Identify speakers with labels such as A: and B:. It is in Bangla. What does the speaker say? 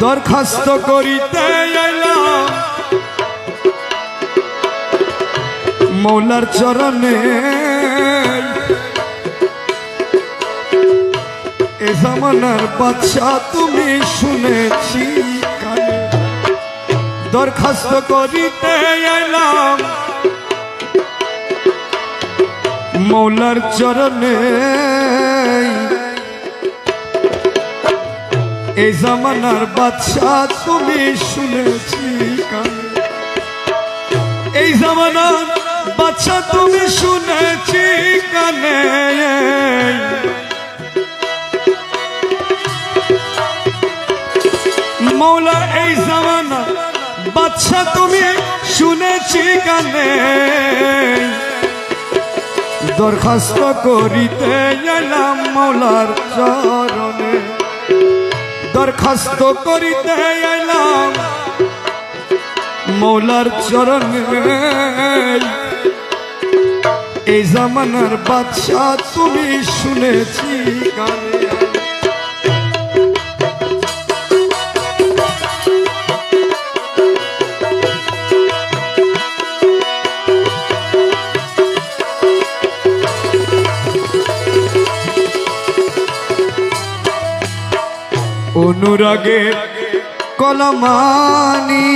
A: দরখাস্ত করিতে মৌলার চরণে এ জামানার বাচ্চা তুমি শুনেছি দরখাস্ত করিতে এলাম মৌলার চরণে এই জামানার বাচ্চা তুমি শুনেছি এই জামানার বাচ্চা তুমি শুনেছি কানে। মৌলা, এই জামানা বাচ্চা তুমি শুনেছি কানে। দরখাস্ত করিতে এলাম মৌলার চরণে। দরখাস্ত করিতে এলাম মৌলার চরণ এই জামানার বাচ্চা তুমি শুনেছি গানে। অনুরাগের কলমানি।